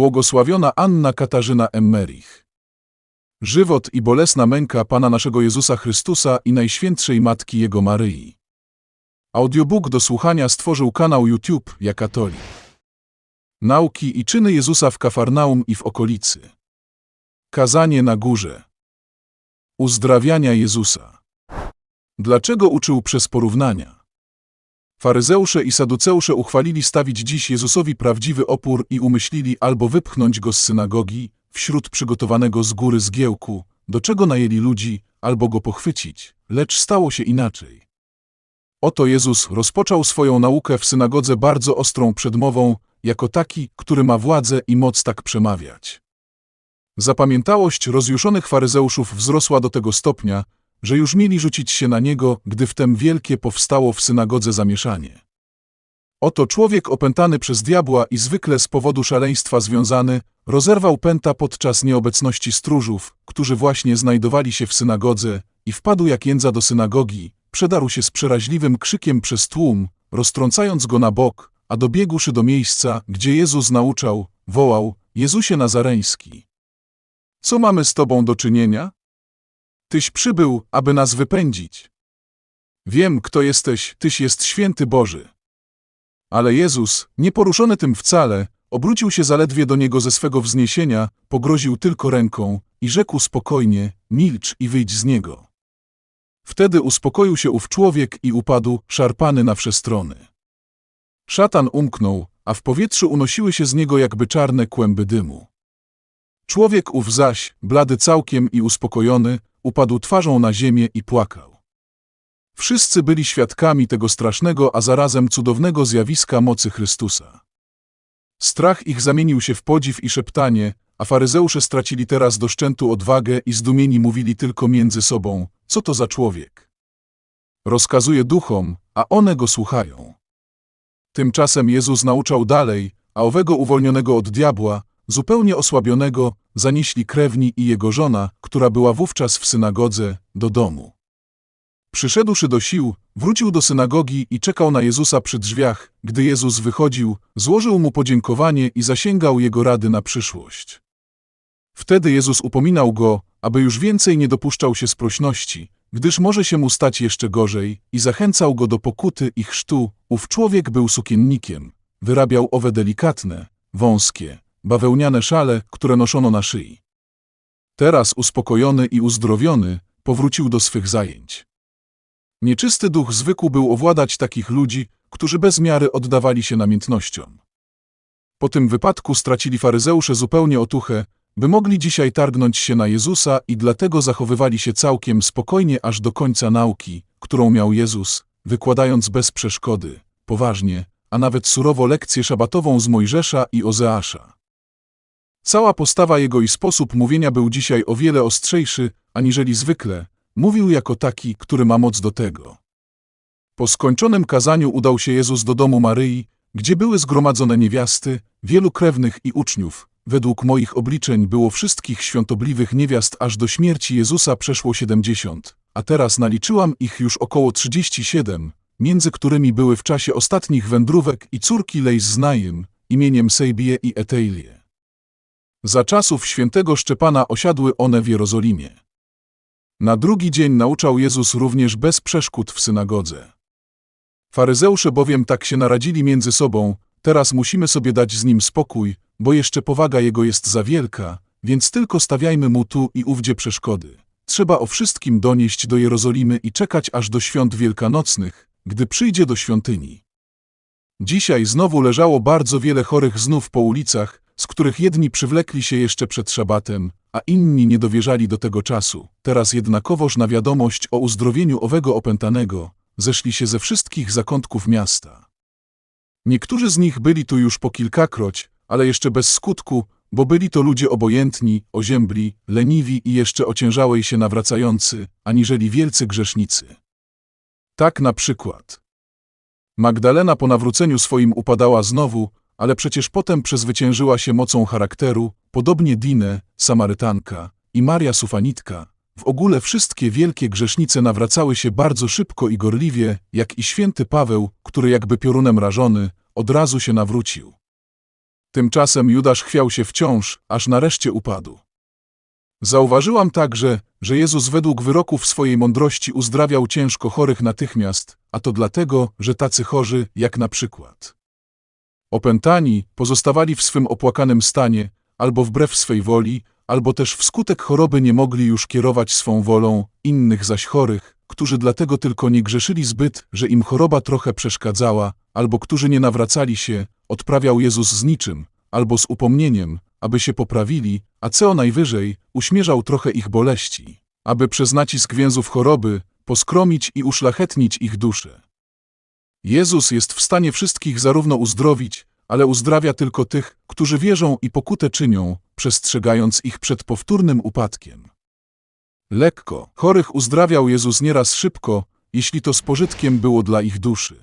Błogosławiona Anna Katarzyna Emmerich. Żywot i bolesna męka Pana naszego Jezusa Chrystusa i Najświętszej Matki Jego Maryi. Audiobook do słuchania stworzył kanał YouTube Ja Katolik. Nauki i czyny Jezusa w Kafarnaum i w okolicy. Kazanie na górze. Uzdrawiania Jezusa. Dlaczego uczył przez porównania? Faryzeusze i saduceusze uchwalili stawić dziś Jezusowi prawdziwy opór i umyślili albo wypchnąć go z synagogi, wśród przygotowanego z góry zgiełku, do czego najęli ludzi, albo go pochwycić, lecz stało się inaczej. Oto Jezus rozpoczął swoją naukę w synagodze bardzo ostrą przedmową, jako taki, który ma władzę i moc tak przemawiać. Zapamiętałość rozjuszonych faryzeuszów wzrosła do tego stopnia, że już mieli rzucić się na niego, gdy wtem wielkie powstało w synagodze zamieszanie. Oto człowiek opętany przez diabła i zwykle z powodu szaleństwa związany, rozerwał pęta podczas nieobecności stróżów, którzy właśnie znajdowali się w synagodze, i wpadł jak jędza do synagogi, przedarł się z przeraźliwym krzykiem przez tłum, roztrącając go na bok, a dobiegłszy do miejsca, gdzie Jezus nauczał, wołał, Jezusie Nazareński. Co mamy z Tobą do czynienia? Tyś przybył, aby nas wypędzić. Wiem, kto jesteś, Tyś jest święty Boży. Ale Jezus, nieporuszony tym wcale, obrócił się zaledwie do niego ze swego wzniesienia, pogroził tylko ręką i rzekł spokojnie, milcz i wyjdź z niego. Wtedy uspokoił się ów człowiek i upadł, szarpany na wsze strony. Szatan umknął, a w powietrzu unosiły się z niego jakby czarne kłęby dymu. Człowiek ów zaś, blady całkiem i uspokojony, upadł twarzą na ziemię i płakał. Wszyscy byli świadkami tego strasznego, a zarazem cudownego zjawiska mocy Chrystusa. Strach ich zamienił się w podziw i szeptanie, a faryzeusze stracili teraz do szczętu odwagę i zdumieni mówili tylko między sobą, co to za człowiek. Rozkazuje duchom, a one go słuchają. Tymczasem Jezus nauczał dalej, a owego uwolnionego od diabła, zupełnie osłabionego, zanieśli krewni i jego żona, która była wówczas w synagodze, do domu. Przyszedłszy do sił, wrócił do synagogi i czekał na Jezusa przy drzwiach. Gdy Jezus wychodził, złożył mu podziękowanie i zasięgał jego rady na przyszłość. Wtedy Jezus upominał go, aby już więcej nie dopuszczał się sprośności, gdyż może się mu stać jeszcze gorzej, i zachęcał go do pokuty i chrztu. Ów człowiek był sukiennikiem, wyrabiał owe delikatne, wąskie, bawełniane szale, które noszono na szyi. Teraz uspokojony i uzdrowiony, powrócił do swych zajęć. Nieczysty duch zwykł był owładać takich ludzi, którzy bez miary oddawali się namiętnościom. Po tym wypadku stracili faryzeusze zupełnie otuchę, by mogli dzisiaj targnąć się na Jezusa i dlatego zachowywali się całkiem spokojnie aż do końca nauki, którą miał Jezus, wykładając bez przeszkody, poważnie, a nawet surowo lekcję szabatową z Mojżesza i Ozeasza. Cała postawa jego i sposób mówienia był dzisiaj o wiele ostrzejszy, aniżeli zwykle, mówił jako taki, który ma moc do tego. Po skończonym kazaniu udał się Jezus do domu Maryi, gdzie były zgromadzone niewiasty, wielu krewnych i uczniów. Według moich obliczeń było wszystkich świątobliwych niewiast aż do śmierci Jezusa przeszło siedemdziesiąt, a teraz naliczyłam ich już około trzydzieści siedem, między którymi były w czasie ostatnich wędrówek i córki Lejs Znajem, imieniem Sejbie i Eteilie. Za czasów świętego Szczepana osiadły one w Jerozolimie. Na drugi dzień nauczał Jezus również bez przeszkód w synagodze. Faryzeusze bowiem tak się naradzili między sobą, teraz musimy sobie dać z nim spokój, bo jeszcze powaga jego jest za wielka, więc tylko stawiajmy mu tu i ówdzie przeszkody. Trzeba o wszystkim donieść do Jerozolimy i czekać aż do świąt wielkanocnych, gdy przyjdzie do świątyni. Dzisiaj znowu leżało bardzo wiele chorych znów po ulicach, z których jedni przywlekli się jeszcze przed szabatem, a inni nie dowierzali do tego czasu. Teraz jednakowoż na wiadomość o uzdrowieniu owego opętanego zeszli się ze wszystkich zakątków miasta. Niektórzy z nich byli tu już po kilkakroć, ale jeszcze bez skutku, bo byli to ludzie obojętni, oziębli, leniwi i jeszcze ociężałej się nawracający, aniżeli wielcy grzesznicy. Tak na przykład. Magdalena po nawróceniu swoim upadała znowu, ale przecież potem przezwyciężyła się mocą charakteru, podobnie Dinę, Samarytanka i Maria Sufanitka. W ogóle wszystkie wielkie grzesznice nawracały się bardzo szybko i gorliwie, jak i święty Paweł, który jakby piorunem rażony, od razu się nawrócił. Tymczasem Judasz chwiał się wciąż, aż nareszcie upadł. Zauważyłam także, że Jezus według wyroków swojej mądrości uzdrawiał ciężko chorych natychmiast, a to dlatego, że tacy chorzy, jak na przykład opętani, pozostawali w swym opłakanym stanie, albo wbrew swej woli, albo też wskutek choroby nie mogli już kierować swą wolą, innych zaś chorych, którzy dlatego tylko nie grzeszyli zbyt, że im choroba trochę przeszkadzała, albo którzy nie nawracali się, odprawiał Jezus z niczym, albo z upomnieniem, aby się poprawili, a co najwyżej, uśmierzał trochę ich boleści, aby przez nacisk więzów choroby poskromić i uszlachetnić ich duszę. Jezus jest w stanie wszystkich zarówno uzdrowić, ale uzdrawia tylko tych, którzy wierzą i pokutę czynią, przestrzegając ich przed powtórnym upadkiem. Lekko, chorych uzdrawiał Jezus nieraz szybko, jeśli to z pożytkiem było dla ich duszy.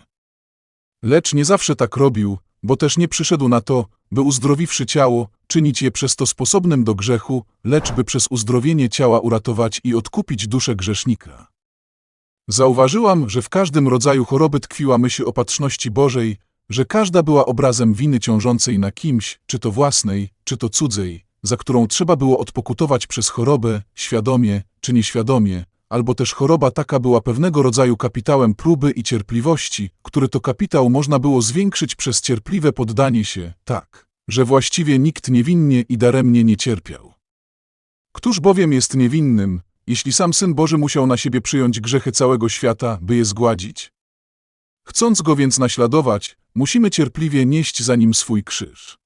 Lecz nie zawsze tak robił, bo też nie przyszedł na to, by uzdrowiwszy ciało, czynić je przez to sposobnym do grzechu, lecz by przez uzdrowienie ciała uratować i odkupić duszę grzesznika. Zauważyłam, że w każdym rodzaju choroby tkwiła myśl opatrzności Bożej, że każda była obrazem winy ciążącej na kimś, czy to własnej, czy to cudzej, za którą trzeba było odpokutować przez chorobę, świadomie czy nieświadomie, albo też choroba taka była pewnego rodzaju kapitałem próby i cierpliwości, który to kapitał można było zwiększyć przez cierpliwe poddanie się, tak, że właściwie nikt niewinnie i daremnie nie cierpiał. Któż bowiem jest niewinnym, jeśli sam Syn Boży musiał na siebie przyjąć grzechy całego świata, by je zgładzić? Chcąc go więc naśladować, musimy cierpliwie nieść za nim swój krzyż.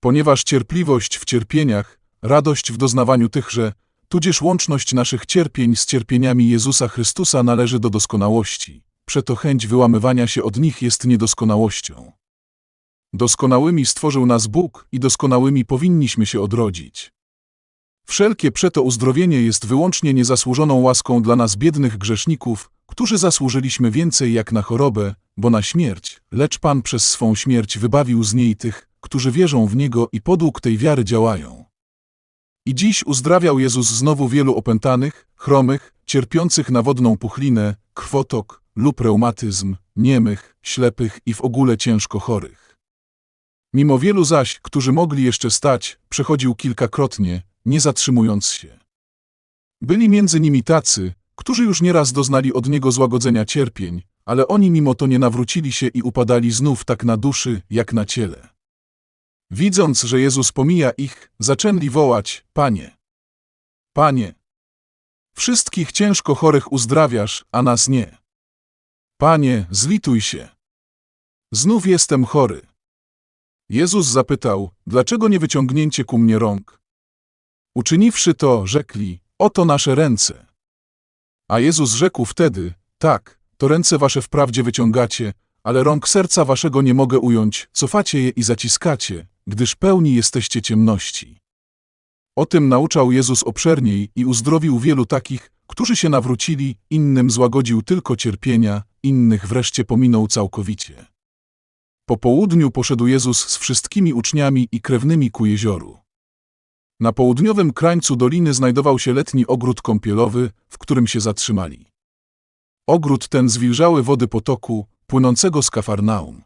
Ponieważ cierpliwość w cierpieniach, radość w doznawaniu tychże, tudzież łączność naszych cierpień z cierpieniami Jezusa Chrystusa należy do doskonałości, przeto chęć wyłamywania się od nich jest niedoskonałością. Doskonałymi stworzył nas Bóg i doskonałymi powinniśmy się odrodzić. Wszelkie przeto uzdrowienie jest wyłącznie niezasłużoną łaską dla nas biednych grzeszników, którzy zasłużyliśmy więcej jak na chorobę, bo na śmierć, lecz Pan przez swą śmierć wybawił z niej tych, którzy wierzą w Niego i podług tej wiary działają. I dziś uzdrawiał Jezus znowu wielu opętanych, chromych, cierpiących na wodną puchlinę, krwotok lub reumatyzm, niemych, ślepych i w ogóle ciężko chorych. Mimo wielu zaś, którzy mogli jeszcze stać, przechodził kilkakrotnie, nie zatrzymując się. Byli między nimi tacy, którzy już nieraz doznali od Niego złagodzenia cierpień, ale oni mimo to nie nawrócili się i upadali znów tak na duszy, jak na ciele. Widząc, że Jezus pomija ich, zaczęli wołać, Panie, Panie, wszystkich ciężko chorych uzdrawiasz, a nas nie. Panie, zlituj się. Znów jestem chory. Jezus zapytał, dlaczego nie wyciągnięcie ku mnie rąk? Uczyniwszy to, rzekli, oto nasze ręce. A Jezus rzekł wtedy, tak, to ręce wasze wprawdzie wyciągacie, ale rąk serca waszego nie mogę ująć, cofacie je i zaciskacie, gdyż pełni jesteście ciemności. O tym nauczał Jezus obszerniej i uzdrowił wielu takich, którzy się nawrócili, innym złagodził tylko cierpienia, innych wreszcie pominął całkowicie. Po południu poszedł Jezus z wszystkimi uczniami i krewnymi ku jezioru. Na południowym krańcu doliny znajdował się letni ogród kąpielowy, w którym się zatrzymali. Ogród ten zwilżały wody potoku, płynącego z Kafarnaum.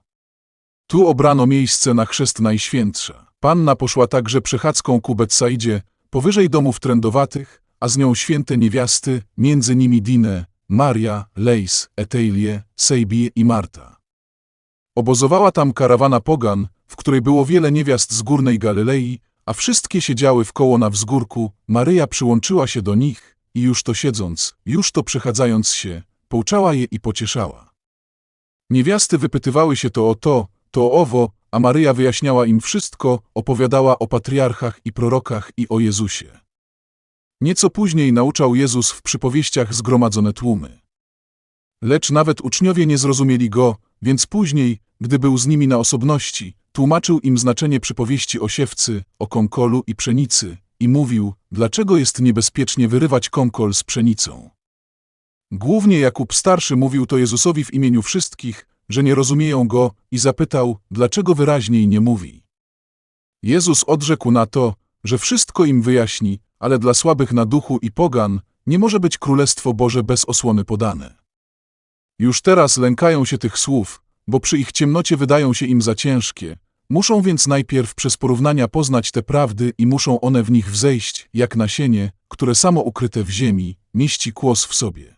Tu obrano miejsce na chrzest Najświętsza. Panna poszła także przechadzką ku Betsaidzie, powyżej domów trędowatych, a z nią święte niewiasty, między nimi Dinę, Maria, Lejs, Eteilie, Sejbie i Marta. Obozowała tam karawana pogan, w której było wiele niewiast z górnej Galilei, a wszystkie siedziały w koło na wzgórku, Maryja przyłączyła się do nich i już to siedząc, już to przechadzając się, pouczała je i pocieszała. Niewiasty wypytywały się to o to, to o owo, a Maryja wyjaśniała im wszystko, opowiadała o patriarchach i prorokach i o Jezusie. Nieco później nauczał Jezus w przypowieściach zgromadzone tłumy. Lecz nawet uczniowie nie zrozumieli go, więc później, gdy był z nimi na osobności, tłumaczył im znaczenie przypowieści o siewcy, o konkolu i pszenicy i mówił, dlaczego jest niebezpiecznie wyrywać konkol z pszenicą. Głównie Jakub Starszy mówił to Jezusowi w imieniu wszystkich, że nie rozumieją go i zapytał, dlaczego wyraźniej nie mówi. Jezus odrzekł na to, że wszystko im wyjaśni, ale dla słabych na duchu i pogan nie może być Królestwo Boże bez osłony podane. Już teraz lękają się tych słów, bo przy ich ciemnocie wydają się im za ciężkie, Muszą więc najpierw przez porównania poznać te prawdy i muszą one w nich wzejść, jak nasienie, które samo ukryte w ziemi, mieści kłos w sobie.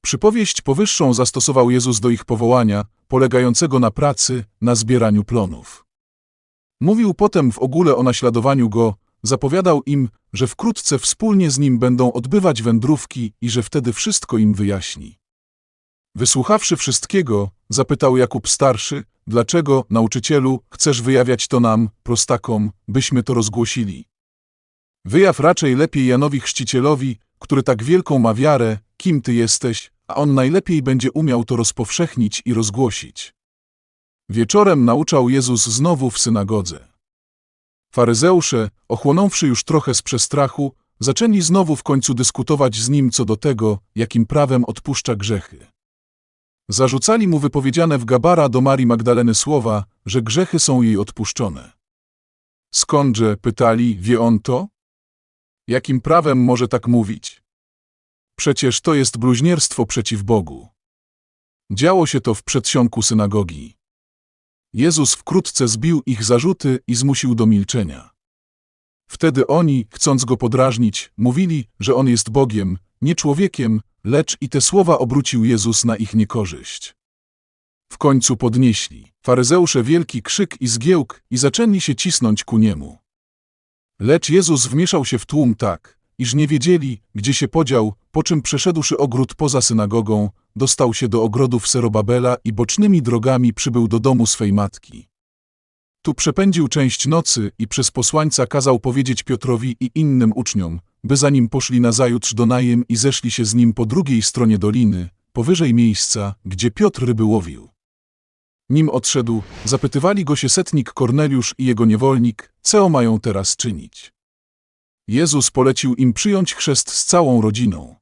Przypowieść powyższą zastosował Jezus do ich powołania, polegającego na pracy, na zbieraniu plonów. Mówił potem w ogóle o naśladowaniu Go, zapowiadał im, że wkrótce wspólnie z Nim będą odbywać wędrówki i że wtedy wszystko im wyjaśni. Wysłuchawszy wszystkiego, zapytał Jakub starszy, dlaczego, nauczycielu, chcesz wyjawiać to nam, prostakom, byśmy to rozgłosili? Wyjaw raczej lepiej Janowi Chrzcicielowi, który tak wielką ma wiarę, kim ty jesteś, a on najlepiej będzie umiał to rozpowszechnić i rozgłosić. Wieczorem nauczał Jezus znowu w synagodze. Faryzeusze, ochłonąwszy już trochę z przestrachu, zaczęli znowu w końcu dyskutować z nim co do tego, jakim prawem odpuszcza grzechy. Zarzucali mu wypowiedziane w Gabara do Marii Magdaleny słowa, że grzechy są jej odpuszczone. Skądże, pytali, wie on to? Jakim prawem może tak mówić? Przecież to jest bluźnierstwo przeciw Bogu. Działo się to w przedsionku synagogi. Jezus wkrótce zbił ich zarzuty i zmusił do milczenia. Wtedy oni, chcąc go podrażnić, mówili, że on jest Bogiem, nie człowiekiem, lecz i te słowa obrócił Jezus na ich niekorzyść. W końcu podnieśli, faryzeusze wielki krzyk i zgiełk i zaczęli się cisnąć ku niemu. Lecz Jezus wmieszał się w tłum tak, iż nie wiedzieli, gdzie się podział, po czym przeszedłszy ogród poza synagogą, dostał się do ogrodów Serobabela i bocznymi drogami przybył do domu swej matki. Tu przepędził część nocy i przez posłańca kazał powiedzieć Piotrowi i innym uczniom, by za nim poszli nazajutrz do najem i zeszli się z nim po drugiej stronie doliny, powyżej miejsca, gdzie Piotr ryby łowił. Nim odszedł, zapytywali go się setnik Korneliusz i jego niewolnik, co mają teraz czynić. Jezus polecił im przyjąć chrzest z całą rodziną.